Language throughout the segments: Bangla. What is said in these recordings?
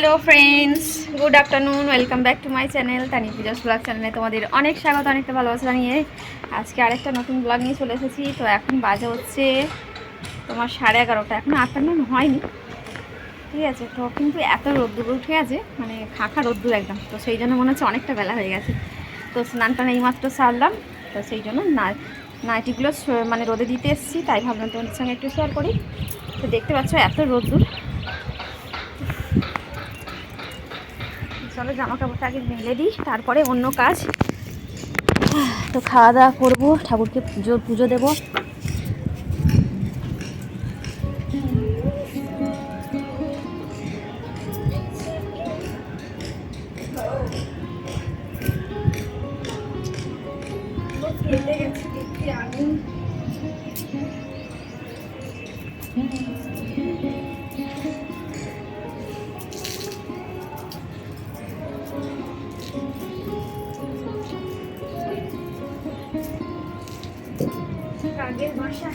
Hello friends good afternoon welcome back to my channel Tani Puja's blog চ্যানেলে তোমাদের অনেক স্বাগত, অনেকটা ভালোবাসা জানিয়ে। আজকে আরেকটা নতুন ব্লগ নিয়ে চলে এসেছি। তো এখন বাজে হচ্ছে তোমার সাড়ে এগারোটা। এখন আফটারনুন হয়নি। ঠিক আছে, তো কিন্তু এত রোদ্দুর উঠে আছে মানে খাঁখা রোদ্দুর একদম। তো সেই জন্য মনে হচ্ছে অনেকটা বেলা হয়ে গেছে। তো স্নান টান এইমাত্র সারলাম। তো সেই জন্য না, নাইটিগুলো মানে রোদে দিতে এসেছি, তাই ভাবলাম তোমাদের সঙ্গে একটু শেয়ার করি। তো দেখতে পাচ্ছ এত রোদ্দুর। চলো জামা কাপড়টা আগে মেলে দিই, তারপরে অন্য কাজ। তো খাওয়া দাওয়া করব, ঠাকুরকে পুজো পুজো দেবো। কাগের বাসা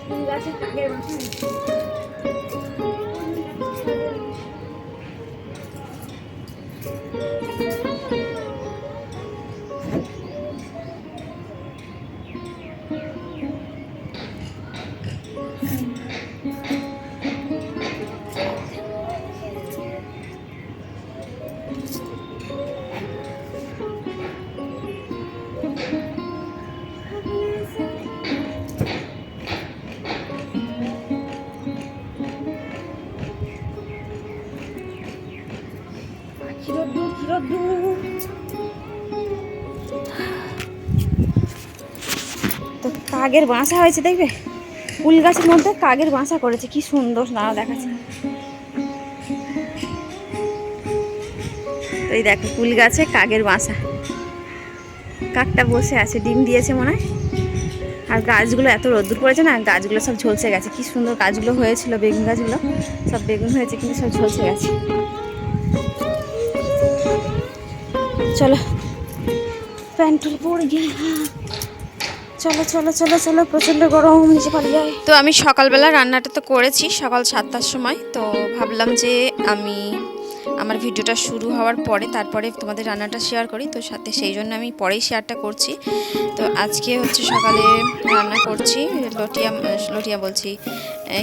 ফুল গাছের আগের বাসা কিরোদ্দুর তো কাগের বাসা হয়েছে, দেখবে? ফুল গাছের মধ্যে কাগের বাসা করেছে, কি সুন্দর না দেখাচ্ছে। এই দেখো ফুল গাছে কাগের বাসা। কাকটা বসে আছে, ডিম দিয়েছে মনে হয়। আর গাছগুলো এত রোদ্দুর পড়েছে না, গাছগুলো সব ঝলসে গেছে। কি সুন্দর গাছগুলো হয়েছিল, বেগুন গাছগুলো। সব বেগুন হয়েছে, কিন্তু সব ঝলসে গেছে। চলো। প্যান্টুল পড়ে গিয়ে চলো চলো চলো চলো, প্রচণ্ড গরম নিচে পালিয়ে যায় তো আমি সকালবেলা রান্নাটা তো করেছি সকাল সাতটার সময়, তো ভাবলাম যে আমি আমার ভিডিওটা শুরু হওয়ার পরে তারপরে তোমাদের রান্নাটা শেয়ার করি। তো সাথে সেই জন্য আমি পরেই শেয়ারটা করছি। তো আজকে হচ্ছে সকালে রান্না করছি, লটিয়া লটিয়া বলছি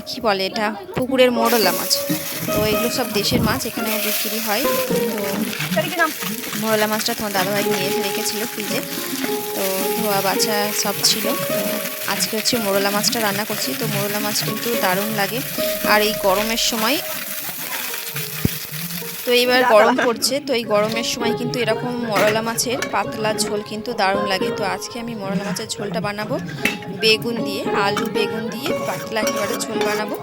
কি বলে এটা? পুকুরের মোড়লা মাছ। তো এগুলো সব দেশের মাছ, এখানে বিক্রি হয়। তো মোরলা মাছটা তোমার দাদাভাই নিয়ে এসে রেখেছিল ফ্রিজে। তো ধোয়া, বাছা সব ছিল। আজকে হচ্ছে মোরলা মাছটা রান্না করছি। তো মোরলা মাছ কিন্তু দারুণ লাগে। আর এই গরমের সময় তো এইবার গরম পড়ছে তো এই গরমের সময় কিন্তু এরকম মরলা মাছের পাতলা ঝোল কিন্তু দারুণ লাগে। তো আজকে আমি মরলা মাছের ঝোলটা বানাবো বেগুন দিয়ে আলু বেগুন দিয়ে পাতলা একেবারে ঝোল বানাবো।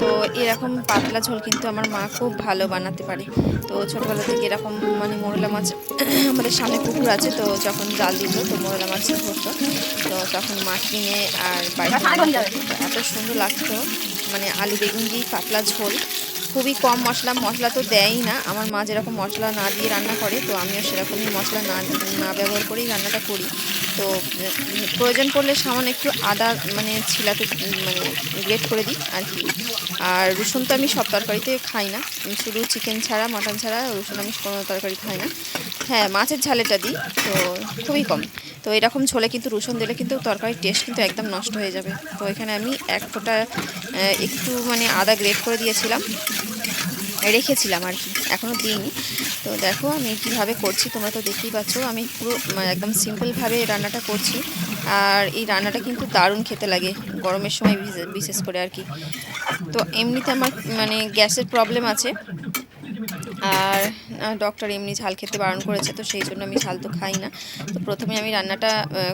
তো এরকম পাতলা ঝোল কিন্তু আমার মা খুব ভালো বানাতে পারে। তো ছোটোবেলা থেকে এরকম মানে মরলা মাছ আমাদের সামনে পুকুর আছে তো যখন জাল দিত তো মরলা মাছ ধরতো। তো তখন মা কিনে আর বাড়িতে এত সুন্দর লাগতো মানে আলু বেগুন দিয়ে পাতলা ঝোল। খুবই কম মশলা মশলা তো দেয়ই না। আমার মা যেরকম মশলা না দিয়ে রান্না করে, তো আমিও সেরকমই মশলা না না ব্যবহার করেই রান্নাটা করি। তো প্রয়োজন পড়লে সামান্য একটু আদা মানে ছিলাতে মানে গ্রেট করে দিই আর কি। আর রসুন তো আমি সব তরকারিতে খাই না। শুধু চিকেন ছাড়া মটন ছাড়া রসুন আমি কোনো তরকারি খাই না। হ্যাঁ মাছের ঝালেটা দিই, তো খুবই কম। তো এরকম ঝোলে কিন্তু রসুন দিলে কিন্তু তরকারির টেস্ট কিন্তু একদম নষ্ট হয়ে যাবে। তো এখানে আমি এক ফোঁটা একটু মানে আদা গ্রেট করে দিয়েছিলাম। রেখেছিলাম আর কি এখনও দিইনি। তো দেখো আমি কীভাবে করছি, তোমরা তো দেখতেই পাচ্ছ, আমি পুরো মানে একদম সিম্পলভাবে রান্নাটা করছি। আর এই রান্নাটা কিন্তু দারুণ খেতে লাগে, গরমের সময় বিশে- বিশেষ করে আর কি। তো এমনিতে আমার মানে গ্যাসের প্রবলেম আছে। আর ডক্টর এমনি ঝাল খেতে বারণ করেছে, তো সেই জন্য আমি ঝাল তো খাই না। তো প্রথমে আমি রান্নাটা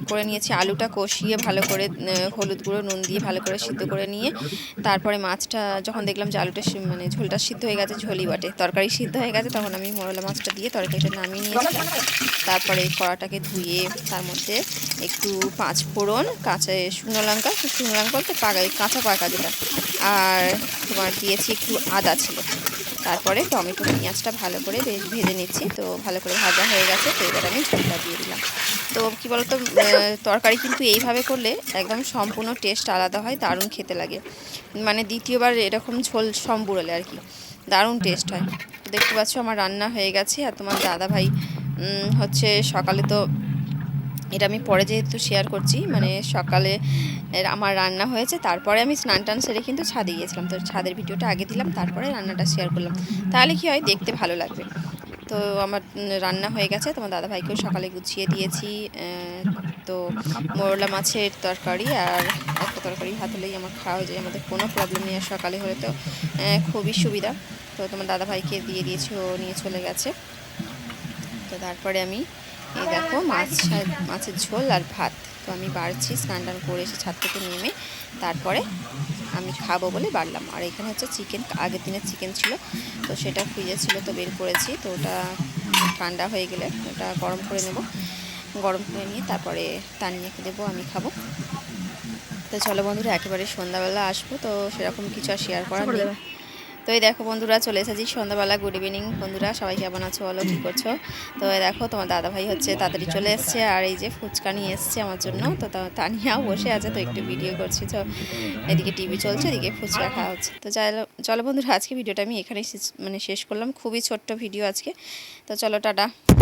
করে নিয়েছি, আলুটা কষিয়ে ভালো করে হলুদ গুঁড়ো, নুন দিয়ে ভালো করে সিদ্ধ করে নিয়ে, তারপরে মাছটা, যখন দেখলাম যে আলুটা মানে ঝোলটা সিদ্ধ হয়ে গেছে, ঝোলই বাটে, তরকারি সিদ্ধ হয়ে গেছে, তখন আমি মরলা মাছটা দিয়ে তরকারিটা নামিয়ে নিয়েছি। তারপরে কড়াটাকে ধুয়ে, তার মধ্যে একটু পাঁচ ফোড়ন, কাঁচা শুকনো লঙ্কা শুকনো লঙ্কা বলতে পাকা কাঁচা পাকা যেটা, আর তোমার দিয়েছি একটু আদা ছিল। তারপরে টমেটো, পেঁয়াজটা ভালো করে বে- ভেজে নিচ্ছি। তো ভালো করে ভাজা হয়ে গেছে, তো এবার আমি ঝোলটা দিয়ে দিলাম। তো কী বলতো তরকারি কিন্তু এইভাবে করলে একদম সম্পূর্ণ টেস্ট আলাদা হয়, দারুণ খেতে লাগে। মানে দ্বিতীয়বার এরকম ঝোল সম্বুরলে আর কি, দারুণ টেস্ট হয়। দেখতে পাচ্ছ আমার রান্না হয়ে গেছে, আর তোমার দাদা ভাই হচ্ছে সকালে তো এটা আমি পরে যেহেতু শেয়ার করছি মানে সকালে আমার রান্না হয়েছে তারপরে আমি স্নান টান সেরে কিন্তু ছাদে গিয়েছিলাম। তো ছাদের ভিডিওটা আগে দিলাম তারপরে রান্নাটা শেয়ার করলাম। তাহলে কি হয় দেখতে ভালো লাগবে। তো আমার রান্না হয়ে গেছে তোমার দাদা ভাইকেও সকালে গুছিয়ে দিয়েছি তো মোরলা মাছের তরকারি আর একটা তরকারি ভাত হলেই আমার খাওয়া হয়ে যায়। আমাদের কোনো প্রবলেম নেই আর সকালে হলে তো খুবই সুবিধা। তো তোমার দাদা ভাইকে দিয়ে দিয়েছি ও নিয়ে চলে গেছে। তো তারপরে আমি এই দেখো মাছ মাছের ঝোল আর ভাত। তো আমি বাড়ছি স্নান টান করে এসে ছাদ থেকে নেমে তারপরে আমি খাব বলে বাড়লাম। আর এখানে হচ্ছে চিকেন আগের দিনের চিকেন ছিল তো সেটা ফ্রিজে ছিল তো বের করেছি তো ওটা ঠান্ডা হয়ে গেলে ওটা গরম করে নেব। গরম করে নিয়ে তারপরে তানিয়াকে দেবো আমি খাব। তো চলো বন্ধুরা একেবারে সন্ধ্যাবেলা আসব তো সেরকম কিছু আর শেয়ার করার নেই। তো এই দেখো বন্ধুরা চলে এসেছি সন্ধ্যাবেলা গুড ইভিনিং বন্ধুরা, সবাই কেমন আছো বলো, কী করছ? তো এই দেখো তোমার দাদাভাই হচ্ছে তাড়াতাড়ি চলে এসছে, আর এই যে ফুচকা নিয়ে এসছে আমার জন্য, তো তা- নিয়েও বসে আছে, তো একটু ভিডিও করছি, তো এদিকে টিভি চলছে, এদিকে ফুচকা খাওয়া হচ্ছে। তো চলো চলো বন্ধুরা, আজকে ভিডিওটা আমি এখানেই মানে শেষ করলাম, খুবই ছোট্ট ভিডিও আজকে। তো চলো, টাটা।